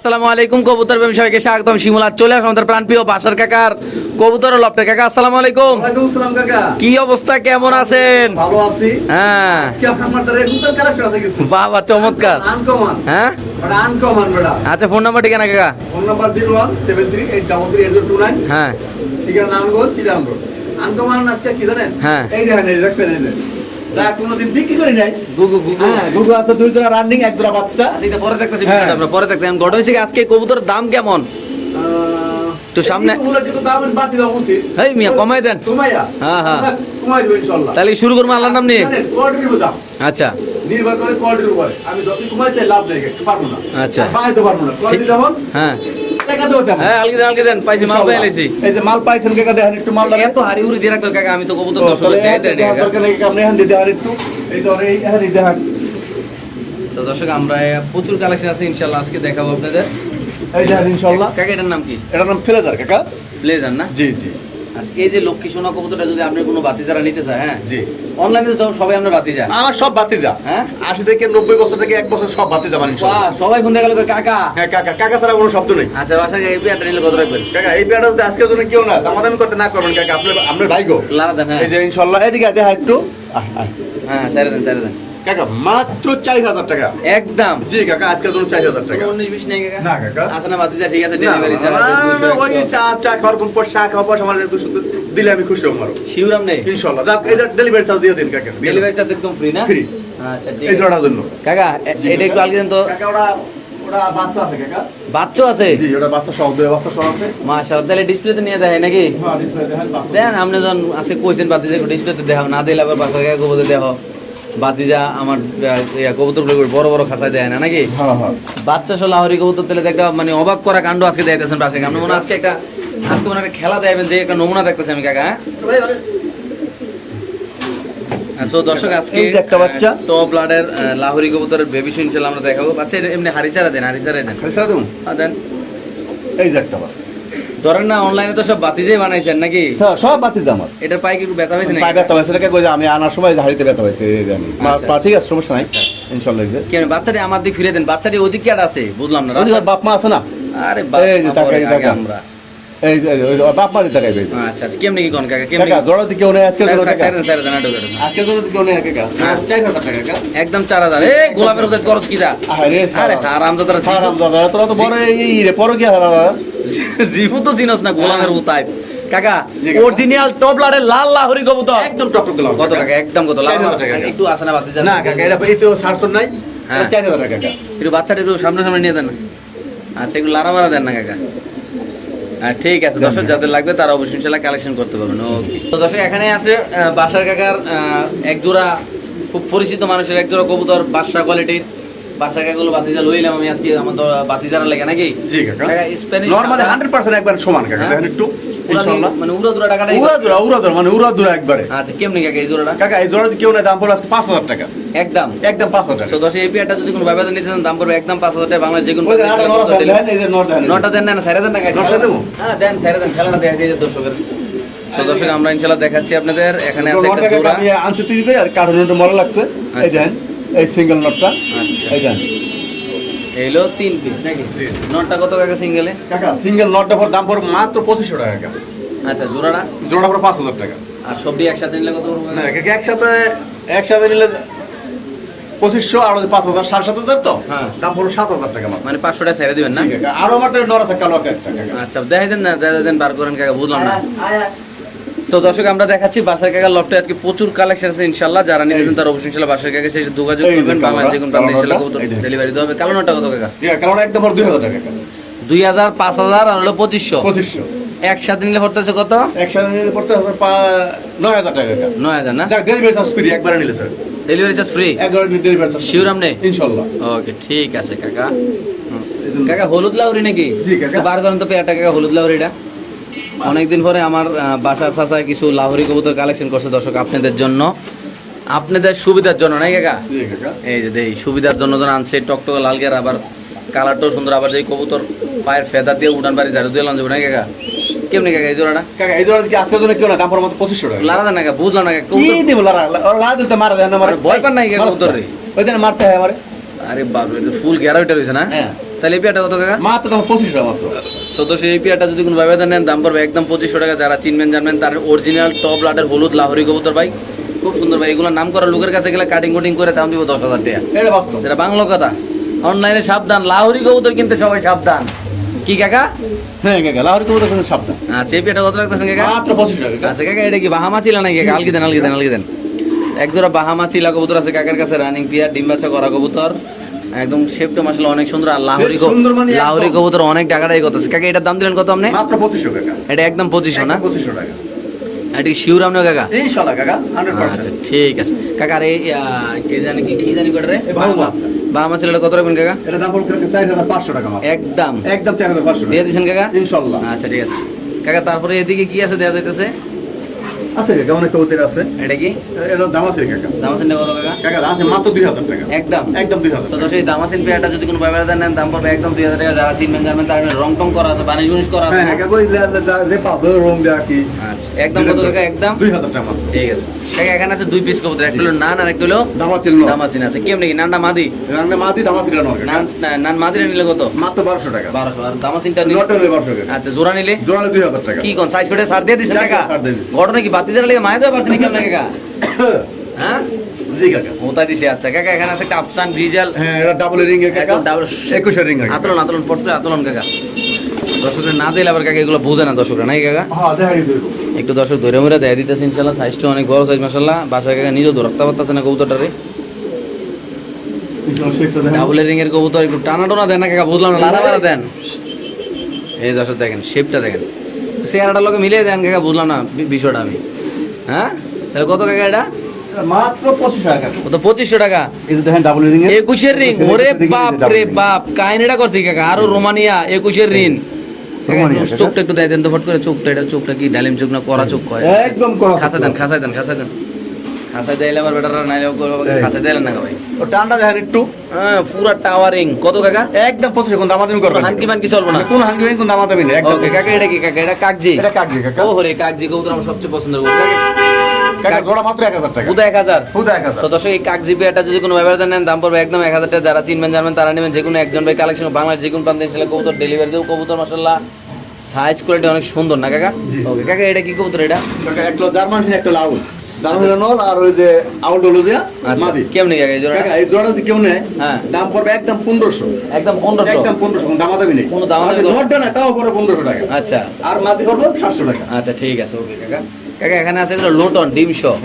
আসসালামু আলাইকুম কবুতর প্রেমী সবাইকে স্বাগতম। শিমুলা চলে আসলাম আমাদের প্রাণপ্রিয় বাসার কাকার কবুতর লপটে কাকা আসসালামু আলাইকুম। ওয়ালাইকুম আসসালাম কাকা। কি অবস্থা কেমন আছেন? ভালো আছি। হ্যাঁ। কি আপনার মাথায় নতুন কালেকশন আছে কিছু? বাবা চমৎকার। আনকমন হ্যাঁ? ওটা আনকমন বেটা আচ্ছা ফোন নাম্বার ঠিকানা কাকা? Phone number zero one seven three eight double three eight zero two nine হ্যাঁ। ঠিকানা নারায়ণগঞ্জ চিটাঙ্গ আনকমন আজকে কি জানেন? হ্যাঁ। এই দেখেন এই দেখছেন এই যে যা কোনোদিন বিক্রি করি নাই। গুগু গুগু। হ্যাঁ গুগু আছে দুই জোড়া রানিং এক জোড়া বাচ্চা। আচ্ছা পরে দেখতেছি হ্যাঁ। আমরা পরে দেখতে ঘটনা হয়েছে আজকে কবুতর দাম কেমন? একটু সামনে- হেই মিয়া কমাই দেন। হ্যাঁ, হ্যাঁ। তাহলে শুরু করব আল্লাহর নাম নিয়ে? আচ্ছা। নির্ভর করে কোয়ালিটির উপরে। আমি যত কমাই চাই লাভ নেই পারব না। আচ্ছা। পারব না। কোয়ালিটি যেমন হ্যাঁ। টাকা দেবো তেমন হ্যাঁ আলগি দেন আলগি দেন পাইছি মাল পেয়ে লাইছি এই যে মাল পাইছেন কাকা দেখেন একটু মাল এত হারি উড়ি দিয়ে রাখল কাকা আমি তো কবুতর দশ তাহলে দেয় দেন দরকার নেই আপনি এখান দিয়ে একটু। এই ধরে এই এখানে দেখেন তো দর্শক আমরা প্রচুর কালেকশন আছে ইনশাল্লাহ আজকে দেখাবো আপনাদের। এই দেখেন ইনশাল্লাহ। কাকা এটার নাম কি? এটার নাম ফেলেজার কাকা। ব্লেজার না? জি জি। আচ্ছা, এই যে লক্ষ্মী সোনা কবুতরটা যদি আপনি কোনো বাতি নিতে চায় হ্যাঁ? জি। অনলাইনে তো সবাই আমরা বাতি আমার সব বাতি হ্যাঁ? আশি থেকে নব্বই বছর থেকে এক বছর সব বাতি যাবেন ইনশাল্লাহ সবাই ফোন দেখাল কাকা? হ্যাঁ কাকা কাকা ছাড়া কোনো শব্দ নেই। আচ্ছা বাসা এই পেয়ারটা নিলে কত রাখবেন? কাকা এই পেয়ারটা যদি আজকের জন্য কেউ না দামাদামি করতে না করবেন কাকা আপনার আপনার ভাইগো। লারা দেন হ্যাঁ। এই যে ইনশাল্লাহ এদিকে দেখা একটু। হ্যাঁ ছেড়ে দেন ছেড়ে দেন। কাকা মাত্র চার হাজার টাকা। একদম। জি কাকা আজকের জন্য চার হাজার টাকা। উনিশ বিশ নেই কাকা। না, কাকা। আচ্ছা না যা ঠিক আছে ডেলিভারি না, ওই যে চা চা খাওয়ার কোন পর চা খাওয়ার পর আমার দুশো দিলে আমি খুশি হব শিউরাম নেই। ইনশাল্লাহ যাক এই ডেলিভারি চার্জ দিয়ে দিন কাকা ডেলিভারি চার্জ একদম ফ্রি না? Free। আচ্ছা ঠিক আছে। জন্য। কাকা এটা একটু আলগি দেন তো। কাকা বাচ্চা আছে মাশাআল্লাহ তাহলে ডিসপ্লেতে নিয়ে দেয় নাকি? হ্যাঁ বাচ্চা। দেন আপনি যখন আছে কইছেন বাতিজা ডিসপ্লেতে দেখাও। না দিলে আবার দেহ বাতিজা আমার কবুতর বড় বড় খাঁচায় দেয় না নাকি? হ্যাঁ হ্যাঁ। বাচ্চা সহ লাহরি কবুতর তাহলে একটা মানে অবাক করা কাণ্ড আজকে দেখাইতেছেন বাসাকে আপনি মনে আজকে একটা আজকে মনে একটা খেলা দেবেন যে একটা নমুনা দেখতেছি আমি কাকা হ্যাঁ? সো দর্শক আজকে একটা বাচ্চা। টপ ব্লাডের লাহোরি কবুতরের বেবি ইনশাল্লাহ আমরা দেখাবো। বাচ্চা এমনি হাড়ি চারা দেন হাড়ি চারা দেন। দেবো? হ্যাঁ, দেন। এই যে একটা বাচ্চা। ধরেন না অনলাইনে তো সব বাতিজেই বানাইছেন নাকি? হ্যাঁ, সব আমার। এটার পায়ে কি ব্যথা হয়েছে নাকি? পায়ে ব্যথা হয়েছে নাকি? আমি আনার সময় হাড়িতে ব্যথা হয়েছে এই আচ্ছা, পা- ঠিক আছে সমস্যা নাই। ইনশাল্লাহ কেন বাচ্চাটি আমার দিক ফিরে দেন বাচ্চাটি ওদিক আর আছে বুঝলাম না বাপ মা আছে না? আরে বাপ তাকাই, পরে তাকাই। আমরা। এই বাপ মারি আচ্ছা আচ্ছা কেমনি কি কোন কাকা কেমনি? আজকে আজকে কাকা। টাকা একদম চার হাজার। এ গোলাপের ওদের খরচ কি যা? আরে আরে আরাম তো তারা তো বড় এই রে পরে কি তো চিনস না গোলামের উতাই কাকা অরিজিনাল লাল লাহরি কবুতর। একদম টপ টপ কত কাকা? একদম কত লাল। একটু আসে না বাতি না কাকা এটা এই তো সারসন নাই। হ্যাঁ। টাকা কাকা। একটু বাচ্চাটা একটু সামনে সামনে নিয়ে দেন। আচ্ছা একটু লারা মারা দেন না কাকা। হ্যাঁ ঠিক আছে। দর্শক যাদের লাগবে তারা অবশ্যই ইনশাল্লাহ কালেকশন করতে পারবেন। ওকে তো দর্শক এখানে আছে বাসার কাকার আহ, এক খুব পরিচিত মানুষের এক জোড়া কবুতর বাদশা কোয়ালিটির বাসা কাকাগুলো বাতিজা লইলাম আমি আজকে আমার তো বাতিজারা লেগে নাকি? জি কাকা। স্প্যানিশ নরমালি 100% একবার সমান কাকা হ্যাঁ। দেখেন একটু ইনশাআল্লাহ মানে উড়া টাকাটা উড়া দুরা মানে উড়া একবারে। আচ্ছা কেমনি কাকা এই জোড়াটা? কাকা এই জোড়া কেউ না দাম পড়বে আজকে 5000 টাকা। একদম। একদম 5000 টাকা। সো দশ এই পেয়ারটা যদি কোনো ব্যবধান নিতে চান দাম পড়বে একদম পাঁচ হাজার টাকা। বাংলা যে কোনো নটা দেন না সাড়ে দেন না নটা দেবো? হ্যাঁ দেন সাড়ে দেন খেলাটা দেখা দিয়ে দর্শকের। সো দর্শক আমরা দেখাচ্ছি আপনাদের। এখানে আছে নট একটা জোড়া। আমি আনছি তৈরি আর কার্টুনটা মনে লাগছে। এই। দেখেন এই সিঙ্গেল নটটা আচ্ছা। এই দেখেন এইলো তিন পিস নাকি। নটটা কত টাকা সিঙ্গেলে কাকা সিঙ্গেল নটটা পর দাম পড়বে মাত্র 2500 টাকা কাকা। আচ্ছা জোড়াটা? জোড়া পড়বে 5000 টাকা। আর সবটি একসাথে নিলে কত পড়বে না কাকা একসাথে একসাথে নিলে পঁচিশশো আর পাঁচ হাজার সাড়ে সাত হাজার তো? হ্যাঁ। দাম সাত হাজার টাকা মানে পাঁচশো টাকা ছেড়ে দিবেন না? আরও আমার তো নর আছে কালো আচ্ছা দেখাই দেন না দেখাই দেন বার করেন কাকা বুঝলাম না। সো দর্শক আমরা দেখাচ্ছি বাসার কাকা লফটে আজকে প্রচুর কালেকশন আছে ইনশাল্লাহ। যারা নিতেছেন তারা অবশ্যই বাসার যোগাযোগ করবেন। বাংলাদেশ কোনো প্রান্তে। ডেলিভারি দেওয়া হবে। কত কাকা? একদম দুই হাজার টাকা দুই হাজার পাঁচ হাজার আর হলো পঁচিশশো। পঁচিশশো। একসাথে নিলে পড়তেছে কত? একসাথে নিলে পড়তে হবে নয় হাজার টাকা নয় হাজার না? ডেলিভারি চার্জ ফ্রি একবারে নিলে স্যার ডেলিভারি চার্জ ফ্রি একবারে ডেলিভারি চার্জ ইনশাল্লাহ। ওকে ঠিক আছে কাকা। কাকা হলুদ লাউরি নাকি? জি, কাকা। তো বার করেন তো পেয়ারটা কাকা হলুদ লাউরিটা। অনেকদিন পরে আমার বাসার চাচায় কিছু লাহোরি কবুতর কালেকশন করছে দর্শক আপনাদের জন্য। আপনাদের সুবিধার জন্য নাই কাকা? এই যে দেই সুবিধার জন্য যেন আনছে টকটক লাল গের আবার কালারটাও সুন্দর আবার যে কবুতর পায়ের ফেদা দিয়ে উঠান বাড়ি ঝাড়ু দিয়ে লঞ্চ নাই কাকা? কেমনি কাকা এই জোড়াটা? কাকা এই জোড়া কি আজকের জন্য কেউ না দাম পড়বে মাত্র পঁচিশশো টাকা। লারা দেন না কাকা বুঝলাম না কাকা কি কবুতর দিব লারা দিতে মারা ভয় পান নাই কে কবুতর রে? ওই দিন মারতে হয় আমারে। আরে বাবু ফুল ওইটা রয়েছে না? হ্যাঁ। তাহলে এই পেয়ারটা কত কাকা? মাত্র দাম পঁচিশ টাকা মাত্র। সদস্য এই পেয়ারটা যদি কোনো নেন দাম পড়বে একদম পঁচিশশো টাকা। যারা চিনবেন জানবেন তার অরিজিনাল টপ লাটের হলুদ লাহরি কবুতর ভাই। খুব সুন্দর ভাই এগুলো নাম করা লোকের কাছে গেলে কাটিং কুটিং করে দাম দিব দশ হাজার টাকা। এটা বাস্তব। এটা বাংলা কথা। অনলাইনে সাবধান লাহরি কবুতর কিনতে সবাই সাবধান। কি কাকা? হ্যাঁ কাকা লাহোরি কবুতর কোনো সাবধান। আচ্ছা এই পেয়ারটা কত লাগতেছেন কাকা? মাত্র পঁচিশ টাকা আচ্ছা কাকা এটা কি বাহামা ছিল নাকি কাকা? আলগি দেন আলগি দেন আলগি দেন এক জোড়া বাহামা চিলা কবুতর আছে কাকার কাছে রানিং পিয়ার ডিম বাচ্চা করা কবুতর। একদম শেপটা মাসাল অনেক সুন্দর। আর লাহরি সুন্দর মানে। লাহরি কবুতর অনেক টাকাটাই কত কাকা এটার দাম দিলেন কত আপনি? মাত্র পঁচিশশো কাকা এটা একদম পঁচিশশো না? পঁচিশশো টাকা। এটা কি শিউর আপনি কাকা? ইনশাল্লাহ কাকা হান্ড্রেড আচ্ছা ঠিক আছে। কাকা রে কে জানি কি কি জানি করে রে এ বাহামা। বাহামা ছেলেটা কত রাখবেন কাকা? এটা দাম পড়বে টাকা একদম। একদম দিয়ে টাকা কাকা? আচ্ছা ঠিক আছে। কাকা তারপরে এদিকে কি আছে দেওয়া যাইতেছে? আছে কাকা অনেক কবুতর আছে। এটা কি? এটা দাম আছে কাকা। দাম আছে কত কাকা? কাকা দাম মাত্র দুই হাজার টাকা। একদম? একদম দুই হাজার দশ এই আছে পেয়ারটা যদি কোনো ব্যবহার নেন দাম পড়বে একদম দুই হাজার টাকা। যারা চিনবেন জানবেন তার রং টং করা আছে বানিশ বুনিশ করা আছে। হ্যাঁ? কাকা ওই যে পাঁচ রং দেওয়া কি? আচ্ছা একদম কত কাকা একদম? দুই হাজার টাকা ঠিক আছে। কাকা এখানে আছে দুই পিস কবুতর একটা হলো নান আর একটা হলো দাম আছে। কেমনি কি নানটা মাদি? রান্না মাদি নান না, নান মাদিটা নিলে কত? মাত্র বারোশো টাকা। বারোশো আর দামাসিনটা নিলে নটা নেই বারোশো টাকা। আচ্ছা জোড়া নিলে? দুই হাজার টাকা। কি কোন সাইজ ফিটে সার দিয়ে দিছেন টাকা ঘটনা কি দেওয়া পারছেন কাকা? হ্যাঁ? জি কাকা। ওটা দিছে আচ্ছা কাকা এখানে আছে ডিজেল হ্যাঁ এটা ডাবল রিং এর কাকা। একদম double- রিং কাকা। আতলন আতলন পটলে আতলন কাকা। দর্শকরা না দিলে আবার কাকা এগুলো বোঝে না দর্শকরা নাই কাকা? হ্যাঁ দেখাই দেবো। একটু দর্শক ধরে মরে দেয় দিতেছে ইনশাল্লাহ সাইজটা অনেক বড় সাইজ মাসাল্লাহ বাসায় কাকা নিজেও ধরতে পারতেছে না কবুতরটারে ডাবলের রিং এর কবুতর একটু টানা টানা দেন না কাকা বুঝলাম না লারা লারা দেন এই দর্শক দেখেন শেপটা দেখেন চেহারাটার লোকে মিলিয়ে দেন কাকা বুঝলাম না বিষয়টা আমি হ্যাঁ তাহলে কত কাকা এটা মাত্র পঁচিশ টাকা তো পঁচিশশো টাকা এই যে দেখেন ডাবল রিং একুশের রিং একুশের ওরে বাপ রে ring। বাপ কাহিনীটা করছি কাকা আরও রোমানিয়া একুশের রিং কাকা। চোখটা একটু দেয় দেন তো ফট করে চোখটা এটা চোখটা কি ডালিম চোখ না করা চোখ কয়? একদম করা খাসা দেন খাসা দেন খাসা দেন। খাসা দেয় আমার বেটারা নাইলে। খাসাই দিলেন না ভাই। ও টান্ডা দেখেন একটু। হ্যাঁ পুরা টাওয়ারিং। কত কাকা? একদম পছন্দ কোন দামাদামি করবেন হানকি মানকি চলবো না। কোন হানকি কোন দামাদামি না একদম। ওকে কাকা এটা কি কাকা? এটা কাকজি? এটা কাকজি কাকা। ও হরে কাকজি কবুতর আমার সবচেয়ে পছন্দের কবুতর কাকা কাকা জোড়া মাত্র এক হাজার টাকা। উদা এক হাজার। হুদা এক হাজার। তো দর্শক এই কাক জিপি এটা যদি কোনো ব্যবহার নেন দাম পড়বে একদম এক হাজার টাকা। যারা চিনবেন জানবেন তারা নেবেন যে কোনো একজন ভাই কালেকশন বাংলাদেশ যে কোনো প্রান্তে ইনশাল্লাহ কবুতর ডেলিভারি দেবো। কবুতর মাসাল্লাহ সাইজ কোয়ালিটি অনেক সুন্দর না কাকা? ওকে কাকা এটা কি কবুতর এটা? কাকা একটা জার্মান একটা লাউল জার্মান হলো নল আর ওই যে আউট হলো যে আচ্ছা মাদি। কেমনি কাকা এই জোড়া এই জোড়া যদি কেউ নেয় হ্যাঁ। দাম পড়বে একদম একদম নেই। কোনো। না তাও টাকা। আচ্ছা। আর মাদি পড়বে সাতশো টাকা। আচ্ছা ঠিক আছে ওকে কাকা। কাকা এখানে আছে লোটন ডিম শো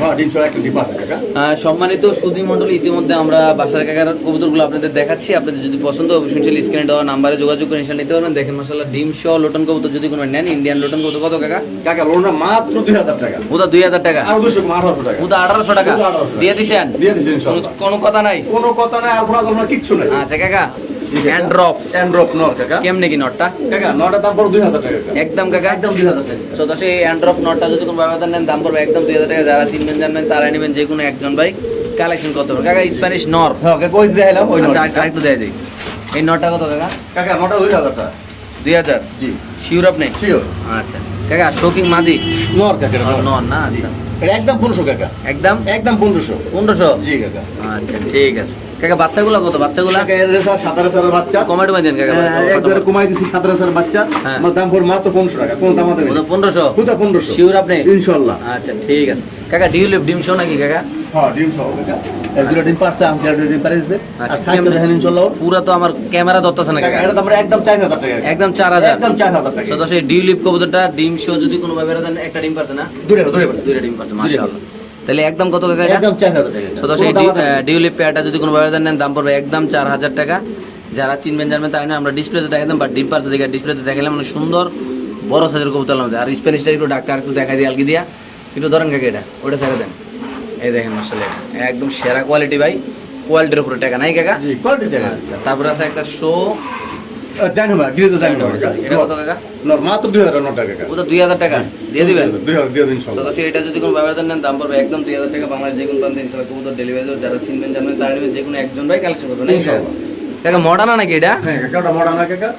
হ্যাঁ সম্মানিত সুধী মন্ডলী ইতিমধ্যে আমরা বাসার কাকার কবুতরগুলো আপনাদের দেখাচ্ছি। আপনাদের যদি পছন্দ হয় অবশ্যই স্ক্রিনে দেওয়া নাম্বারে যোগাযোগ করে নিতে পারবেন। দেখেন মাসাল্লাহ ডিম শো লোটন কবুতর যদি কোনো নেন ইন্ডিয়ান লোটন কবুতর কত কাকা? কাকা লোনটা মাত্র দুই হাজার টাকা। ওটা দুই হাজার টাকা। আর দুশো আঠারোশো টাকা। ওটা আঠারোশো টাকা। ওটা 1800 টাকা। দিয়ে দিছেন? দিয়ে দিছি কোনো- কথা নাই? কোনো কথা নাই আলফা কিচ্ছু নাই। আচ্ছা কাকা। কাকা। অ্যান্ড্রপ নর কাকা। কেমনে কি নটটা? কাকা নটা দাম পড়বে দুই হাজার টাকা একদম কাকা? একদম তো এই নটটা যদি কোনো ব্যবধান নেন দাম পড়বে একদম দুই হাজার টাকা। যারা চিনবেন জানবেন তারা নেবেন যে কোনো একজন ভাই। কালেকশন করতে পারবেন কাকা স্প্যানিশ নর হ্যাঁ কাকা ওই দেখাইলাম ওই আচ্ছা আরেকটু দেয় দিই। এই নটটা কত কাকা? কাকা নটা দুই হাজার টাকা। দুই হাজার? জি। শিওর আপনি? শিওর আচ্ছা। কাকা শোকিং মাদি? নর কাকা নর। না? আচ্ছা। একদম পনেরোশো কাকা। একদম? একদম পনেরোশো। পনেরোশো? জি কাকা। আচ্ছা ঠিক আছে। কাকা বাচ্চাগুলো কত? বাচ্চাগুলো? বাচ্চা। কমেন্ট করে দেন কাকা একবারে কমাই দিছি সাতারো হাজার বাচ্চা। হ্যাঁ। আমার দাম পড়বে মাত্র পনেরোশো টাকা কোনো দাম পনেরোশো? কোথা পনেরোশো। শিওর আপনি? ইনশাল্লাহ। আচ্ছা ঠিক আছে। কাকা ডিউলিপ ডিম শো নাকি কাকা? হ্যাঁ ডিম কাকা। এক ডিম পারছে আমি চারটে ডিম পারিয়েছে আচ্ছা, আর সাইডটা দেখেন ইনশাল্লাহ পুরা তো আমার ক্যামেরা ধরতেছে না কাকা কাকা এটা দাম একদম টাকা। একদম চার হাজার। একদম চার হাজার টাকা। তো দশে ডিউলিপ কবুতরটা ডিম শো যদি কোনো ভাবে দেন একটা ডিম পারছে না? দুটো দুটো পারছে। দুইটা ডিম পারছে মাশাআল্লাহ। তাহলে একদম কত কাকা এটা? একদম চার হাজার টাকা। তো দশে ডিউলিপ পেয়ারটা যদি কোনো ভাবে দেন দাম পড়বে একদম চার হাজার টাকা। যারা চিনবেন জানবেন তাই না? আমরা ডিসপ্লেতে দেখাতাম বা ডিম পারছে দেখে ডিসপ্লেতে দেখালাম মানে সুন্দর বড় সাইজের কবুতর আর স্প্যানিশটা একটু ডাক্তার একটু দেখা দিয়ে আলগি দিয়া। একটু ধরেন কাকে এটা ওটা ছেড়ে দেন। এই দেখেন মাসাল্লাহ একদম সেরা কোয়ালিটি ভাই কোয়ালিটির উপরে টাকা নাই কাকা? জি কোয়ালিটি টাকা। আচ্ছা তারপরে আছে একটা শো জানি না গিরে তো জানি না এটা কত টাকা নর মাত্র দুই হাজার নট টাকা। কাকা ওটা দুই হাজার টাকা দিয়ে দিবেন? দিয়ে দিন সব। এটা যদি কোনো নেন দাম পড়বে একদম টাকা বাংলাদেশ যে কোনো প্রান্তে ইনশাল্লাহ কবুতর ডেলিভারি দেবো যারা চিনবেন জানবেন তারা নেবেন যে কোনো একজন ভাই কালেকশন করবেন ইনশাআল্লাহ। টাকা মডার্ন নাকি এটা? হ্যাঁ কাকা ওটা মডার্ন কাকা।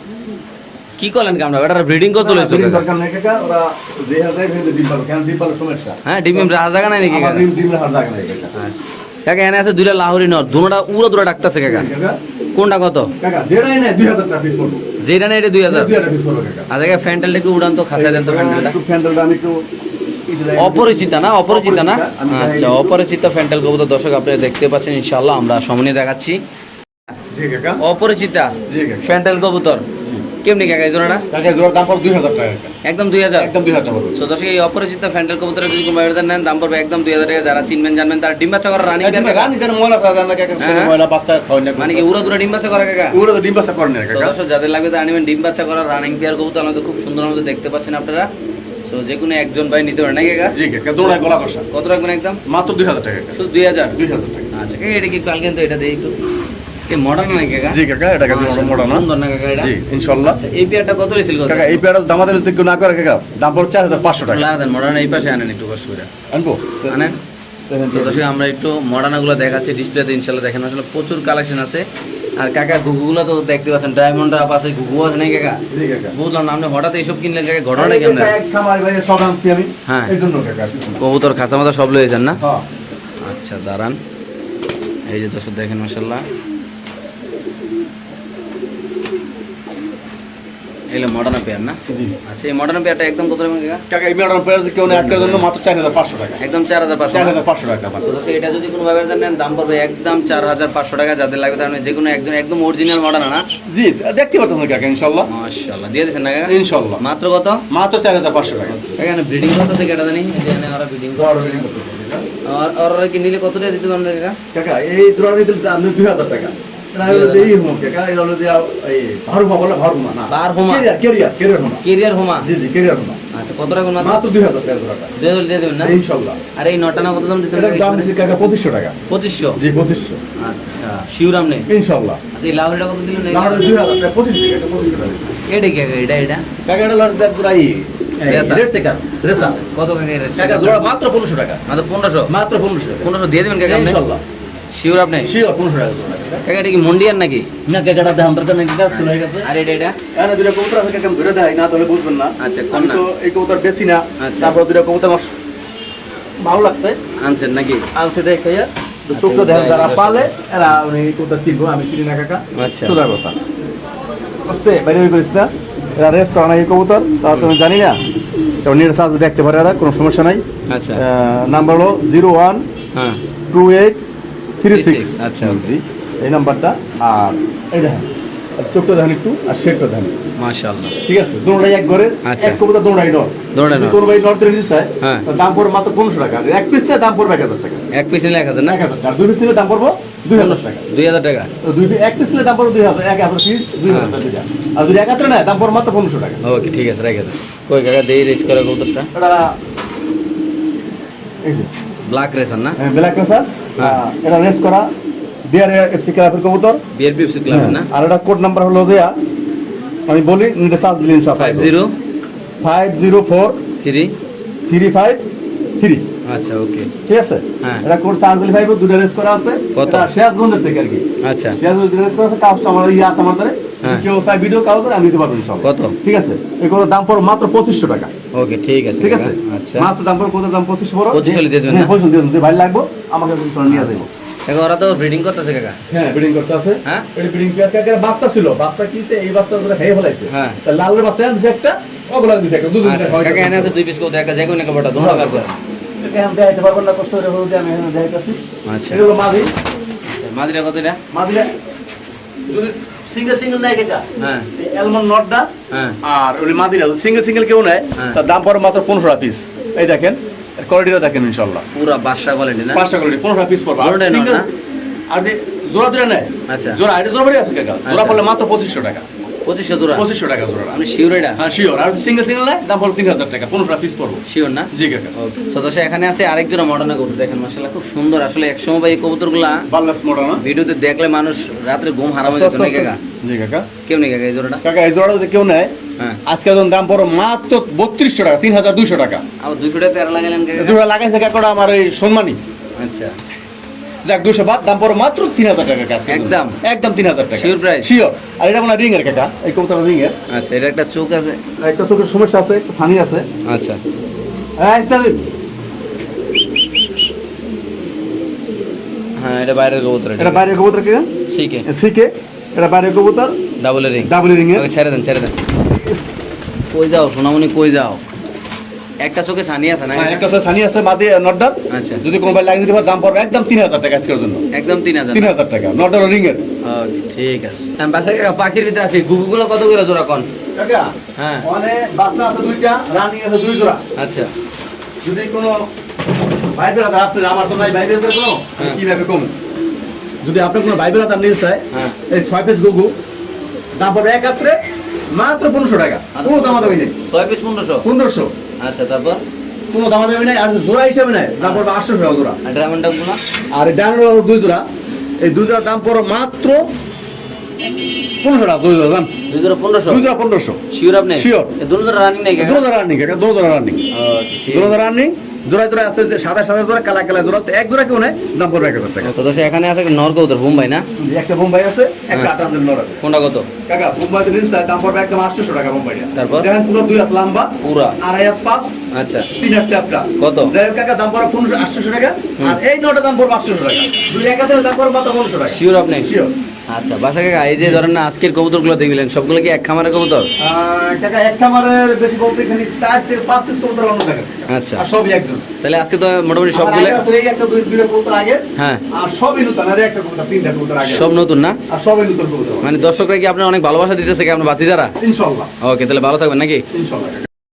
কি করলেন কামটা এটা ব্রিডিং কত না, লইছো ডিম দরকার নেই কাকা। ওরা দুই হাজার কিন্তু ডিম পাবে কেন ডিম পাবে সমস্যা? হ্যাঁ ডিম ডিম রাজা জায়গা নাই নাকি কাকা? ডিম ডিম হার জায়গা নাই কাকা। কাকা এনে আছে দুইটা লাহোরি নর দুটোটা উড়ো দুটো ডাকতেছে কাকা। কাকা। কোনটা কত? কাকা যেটাই নেয় দুই হাজার টাকা পিস পড়ব যেটা না এটা দুই হাজার। দুই হাজার পিস পড়ব কাকা। আর দেখে ফ্যান্টেলটা একটু উড়ান তো খাঁচা দেন তো ফ্যান্টেলটা একটু ফ্যান্ডেলটা আমি একটু অপরিচিতা না অপরিচিতা না? আচ্ছা। অপরিচিত ফ্যান্টেল কবুতর দর্শক আপনারা দেখতে পাচ্ছেন ইনশাআল্লাহ আমরা সামনে দেখাচ্ছি। জি কাকা। অপরিচিতা জি কাকা। ফ্যান্টেল কবুতর। কেমনি কাকা এই জোড়াটা? কাকা জোড়ার দাম পড়বে দুই হাজার টাকা। একদম দুই হাজার? একদম দুই হাজার টাকা সো দর্শক এই অপরিচিত ফ্যান্টেল কবুতরের যদি কোনো ব্যবধান নেন দাম পড়বে একদম দুই হাজার টাকা। যারা চিনবেন জানবেন তার ডিম বাচ্চা করা রানিং রানি যেন ময়লা না কাকা হ্যাঁ। ময়লা বাচ্চা খাওয়াই না মানে কি উড়া দুরা ডিম বাচ্চা করা কাকা? পুরো তো ডিম বাচ্চা করেন না কাকা। দর্শক যাদের লাগবে তা আনিবেন ডিম বাচ্চা করা রানিং পেয়ার কবুতর। আমাদের খুব সুন্দর আমাদের দেখতে পাচ্ছেন আপনারা। সো যে কোনো একজন ভাই নিতে পারেন নাকি কাকা? জি কাকা দৌড়ায় গলা কষা কত রাখবেন একদম? মাত্র দুই হাজার টাকা শুধু দুই হাজার? দুই হাজার টাকা। আচ্ছা কাকা এটা কি কাল কিন্তু এটা দেই একটু মডার্ন নাকি কাকা? জি কাকা এটা কাকা মাশাআল্লাহ, সুন্দর না কাকা এটা? জি ইনশাল্লাহ। আচ্ছা এই পেয়ারটা কত হয়েছিল কাকা এই পেয়ারা দামাদের মধ্যে কেউ না করে কাকা। দাম পড়বে চার হাজার পাঁচশো টাকা। মডার্ন এই পাশে আনেন একটু কষ্ট করে। আনব? আনেন? তো আমরা একটু মডার্নাগুলো দেখাচ্ছি ডিসপ্লেতে ইনশাল্লাহ দেখেন আসলে প্রচুর কালেকশন আছে। আর কাকা ঘুঘুগুলো তো দেখতে পাচ্ছেন ডায়মন্ড আপ আছে ঘুঘু আছে নাকি কাকা? বুঝলাম আপনি হঠাৎ এইসব কিনলেন কাকা ঘটনাটা কেমন এক খামার ভাই সব আনছি আমি হ্যাঁ। কবুতর খাঁচা মাথা সব লয়ে যান না? হ্যাঁ। আচ্ছা দাঁড়ান। এই যে দর্শক দেখেন মাসাল্লাহ এগুলো মডার্ন পেয়ার না? জি। আচ্ছা এই মডার্ন পেয়ারটা একদম কত কাকা কাকা এই মেডাম পেয়ারা কেউ আটকার জন্য মাত্র চার হাজার পাঁচশো টাকা। একদম চার হাজার পাঁচশো চার হাজার পাঁচশো টাকা তো এটা যদি কোনো ভাবে নেন দাম পড়বে একদম চার হাজার পাঁচশো টাকা যাদের লাগবে তার মানে যে কোনো একজন একদম অরিজিনাল মডার্ন না? জি দেখতে পাচ্ছেন কাকা ইনশাল্লাহ মাশাআল্লাহ। দিয়ে দিয়েছেন না কাকা? ইনশাল্লাহ মাত্র কত? মাত্র চার হাজার পাঁচশো টাকা। এখানে ব্রিডিং করতেছে কেটা জানি এখানে ওরা ব্রিডিং করে আর আর কি নিলে কত টাকা দিতে পারবেন কাকা? কাকা এই জোড়া নিতে দাম দুই হাজার টাকা। এটা এই এটা হোমা আচ্ছা কত টাকা মাত্র মাত্র? দুই হাজার টাকা দিয়ে দেবেন- না? ইনশাল্লাহ। আর এই নটানা কত দাম দিচ্ছেন? এটার দাম দিচ্ছি কাকা পঁচিশশো টাকা। পঁচিশশো? জি পঁচিশশো। আচ্ছা শিউর আপনি? ইনশাল্লাহ। আচ্ছা এই লাউরিটা কত দিলেন? না দুই হাজার টাকা পঁচিশ টাকা এটা পঁচিশশো টাকা। এটা কি এটা এটা? কাকা এটা হলো যে জোড়া ই রেসা। রেড সেকার। রেসা কত কাকা জোড়া মাত্র পনেরোশো টাকা। মাত্র পনেরোশো? মাত্র পনেরোশো। পনেরোশো দিয়ে দেবেন কাকা ইনশাল্লাহ। শিউর আপনি? শিওর জোড়া কাকা। এটা কি মন্ডিয়ার নাকি? না কাকাটা দাম দরকার ছিল হয়ে গেছে। আর এটা এটা? দুটো কবুতর আছে কাকা দেখাই না তাহলে বুঝবেন না। আচ্ছা, কোন? তো এই কবুতর বেশি না। আচ্ছা। তারপর দুটো কবুতর আমার ভালো লাগছে। আনছেন নাকি? আনছে দেখাইয়া আচ্ছা, দেখেন এই যারা পালে এরা এই কবুতর চিনবো আমি চিনি না কাকা। আচ্ছা। সোজা কথা। বুঝতে বাইরে করিস না। এরা রেস করা না এই কবুতর তা তুমি জানি না। তো চার্জ দেখতে পারে এরা কোনো সমস্যা নাই। আচ্ছা। নাম্বার হলো জিরো ওয়ান হ্যাঁ। টু এইট থ্রি সিক্স আচ্ছা। এই নাম্বারটা আর এই দেখেন চোখটা দেখেন একটু আর শেডটা দেখেন মাশাআল্লাহ। ঠিক আছে দৌড়াই এক ঘরের আচ্ছা। এক কবুতর দৌড়াই নর। দৌড়াই নর। কোনো নর ধরে চায় হ্যাঁ। দাম পড়বে মাত্র পনেরোশো টাকা। এক পিস নিলে দাম পড়বে এক হাজার টাকা। এক পিস নিলে না? আর দুই পিস নিলে দাম পড়ব দুই হাজার টাকা। দুই হাজার টাকা। দুই এক পিস নিলে দাম পড়বে দুই হাজার এক হাজার পিস দুই হাজার টাকা। আর যদি এক হাজার নেয় দাম পড়বে মাত্র পনেরোশো টাকা। ওকে ঠিক আছে রেখে দেন কই কাকা দেই রেস করে কবুতরটা? এটা ব্ল্যাক রেসার না? Black racer. হ্যাঁ। এটা রেস করা বিআর এফসি ক্লাবের কবুতর। বিআরপি এফসি ক্লাবের না? আর এটা কোড নাম্বার হলো দেয়া। আমি বলি এটা চার্জ দিলেন সব five zero five zero four three three five three আচ্ছা ওকে ঠিক আছে? হ্যাঁ। এটা কোড চার্জ দিলে ফাইভ দুটো রেস করা আছে। কত? এটা থেকে আর কি। আচ্ছা। সিরাজগঞ্জ রেস করা আছে কাজটা আমার ইয়ে আছে আমার হ্যাঁ। কেউ চাই ভিডিও কাজ আমি দিতে পারবেন সব কত? ঠিক আছে? এই কত দাম পড়ো মাত্র পঁচিশশো টাকা। ওকে ঠিক আছে ঠিক কাকা। আছে? আচ্ছা। মাত্র দাম পড়ো কত দাম পঁচিশ পড়ো 25 হলে দিয়ে দেবেন হ্যাঁ, 25 দিয়ে দেবেন। ভালো লাগবো আমাকে কিন্তু নিয়ে যাব কাকা ওরা তো ব্রিডিং করতেছে কাকা। হ্যাঁ ব্রিডিং করতে আছে হ্যাঁ? এটা ব্রিডিং পেয়ার কাকের বাচ্চা ছিল বাচ্চা কিছে এই বাচ্চা ধরে খেয়ে ফেলাইছে। হ্যাঁ। তা লালের বাচ্চা আনছে একটা ওগুলো দিছে একটা দুজন আচ্ছা কাকা এনে আছে দুই পিস কত একা যাই কোন একটা বড় দুটো বার করে। এখানে দেখাইতে পারবেন না কষ্ট করে হলুদ আমি এখানে দেখাইতেছি। আচ্ছা। এটা হলো মাঝি আচ্ছা মাদিরা কত এটা? যদি সিঙ্গেল সিঙ্গেল নেয় কেটা? হ্যাঁ। অ্যালমন্ড নটটা হ্যাঁ। আর ওই মাদিরা সিঙ্গেল সিঙ্গেল কেউ নেয় হ্যাঁ। তার দাম পড়ে মাত্র পনেরো পিস এই দেখেন কোয়ালিটিটা দেখেন ইনশাল্লাহ পুরা বাদশা কোয়ালিটি না? পাঁচটা কোয়ালিটি পনেরো পিস পড়বে। আর যে জোড়া নেয় আচ্ছা। জোড়া এটা জোড়া বাড়ি আছে কাকা? জোড়া আচ্ছা। পড়লে মাত্র পঁচিশশো টাকা। পঁচিশশো দূরা পঁচিশশো টাকা জোড়া। আপনি শিওর এটা? হ্যাঁ শিওর আর সিঙ্গেল সিঙ্গেল দাম পড়বে তিন হাজার টাকা পনেরো পিস পড়ব শিওর না? জি কাকা। সদস্য এখানে আছে আরেকজন মডার্ন কবুতর দেখেন মাসাল্লাহ খুব সুন্দর। আসলে একসময় ভাই এই কবুতরগুলা বাল্লাস মোটা ভিডিওতে দেখলে মানুষ রাত্রে ঘুম হারাম হয়ে যেত না কাকা? জি কাকা। কেমনি কাকা এই জোড়াটা? কাকা এই জোড়াটা যদি কেউ নেয় হ্যাঁ। আজকে যখন দাম পড়ো মাত্র বত্রিশশো টাকা তিন হাজার দুইশো টাকা। আবার দুশো টাকা কাকা? জোড়া লাগাইছে আমার এই সম্মানী আচ্ছা। যাক দুশো বাদ দাম পড়ো মাত্র তিন হাজার টাকা কাজ একদম? একদম তিন হাজার টাকা? শিওর আর এটা রিং এর কাকা? এই কবুতর রিং এর আচ্ছা এটা একটা চোখ আছে। একটা চোখের সমস্যা আছে একটা ছানি আছে। আচ্ছা। হ্যাঁ হ্যাঁ এটা বাইরের কবুতর এটা। বাইরের কবুতর কে? সিকে এটা বাইরের কবুতর? ডাবল রিং ডাবল রিং ছেড়ে দেন ছেড়ে দেন। কই যাও সোনামণি কই যাও? একটা চোখে সানি আছে না? হ্যাঁ, একটা আছে সানি আছে মাদি নটডার আচ্ছা। যদি কোনো লাইন পারে দাম পড়বে একদম তিন হাজার টাকা আজকের জন্য। একদম তিন হাজার তিন হাজার টাকা নটডার রিং এর ঠিক আছে। পাখির ভিতরে আছে। গুগুগুলো কত করে জোড়া কোন? টাকা হ্যাঁ। মানে বাচ্চা আছে দুইটা রানিং আছে দুই জোড়া। আচ্ছা। যদি কোনো ভাই বেড়াদার আপনার আমার তো নাই ভাই বেড়াদার কোনো হ্যাঁ। কীভাবে কম? যদি আপনার কোনো ভাই বেড়াদার নিতে চায় হ্যাঁ। এই ছয় পিস গুগু দাম পড়বে এক হাত্রে মাত্র পনেরোশো টাকা। কোনো দামা দামি নেই। ছয় পিস পনেরোশো? পনেরোশো। আচ্ছা তারপর? কোনো দামা দামি নাই আর জোড়া হিসাবে নাই দাম পড়বে আটশো টাকা জোড়া। আর ড্রামন ডাবগুলো আর এই ডানোর দুই জোড়া। এই দুই জোড়া দাম পড়ো মাত্র পনেরোশো টাকা দুই জোড়া দাম দুই জোড়া পনেরোশো? দুই জোড়া পনেরোশো। শিওর আপনি? শিওর দুটো জোড়া রানিং নাই দুটো জোড়া রানিং দুটো জোড়া রানিং ঠিক দুটো জোড়া রানিং জোড়ায় জোড়া আছে যে সাদা সাদা জোড়া কালা কালা জোড়া। তো এক জোড়া কেউ নেয় দাম পড়বে এক হাজার টাকা। তো এখানে আছে নর কৌতর বোম্বাই না? একটা বোম্বাই আছে একটা হ্যাঁ। আটানদের নর আছে। কোনটা কত? কাকা বোম্বাই তো নিচ দাম পড়বে একদম আটশোশো টাকা বোম্বাইটা। তারপর? দেখেন পুরো দুই হাত লম্বা পুরা। আড়াই হাত পাঁচ আচ্ছা। তিন হাত চ্যাপটা কত? যাই কাকা দাম পড়বে পনেরোশো আটশোশো টাকা। আর এই নটা দাম পড়বে আটশোশো টাকা। দুই এক হাতের দাম পড়বে মাত্র পনেরোশো টাকা। শিওর আপনি? Sure. আচ্ছা বাসা কাকা এই যে ধরেন না আজকের কবুতরগুলো দেখলেন সবগুলো কি এক খামারের কবুতর? কাকা এক খামারের বেশি বলতে এখানে চার থেকে পাঁচ পিস কবুতর অন্য দেখেন আচ্ছা। আর সবই একজন। তাহলে আজকে তো মোটামুটি সবগুলো এই একটা দুই দুইটা কবুতর আগে। হ্যাঁ। আর সবই নতুন আর একটা কবুতর তিনটা কবুতর আগে। সব নতুন না? আর সবই নতুন কবুতর। মানে দর্শকরা কি আপনার অনেক ভালোবাসা দিতেছে কি আপনার বাতিজারা ইনশাল্লাহ। ওকে তাহলে ভালো থাকবেন নাকি? ইনশাল্লাহ কাকা।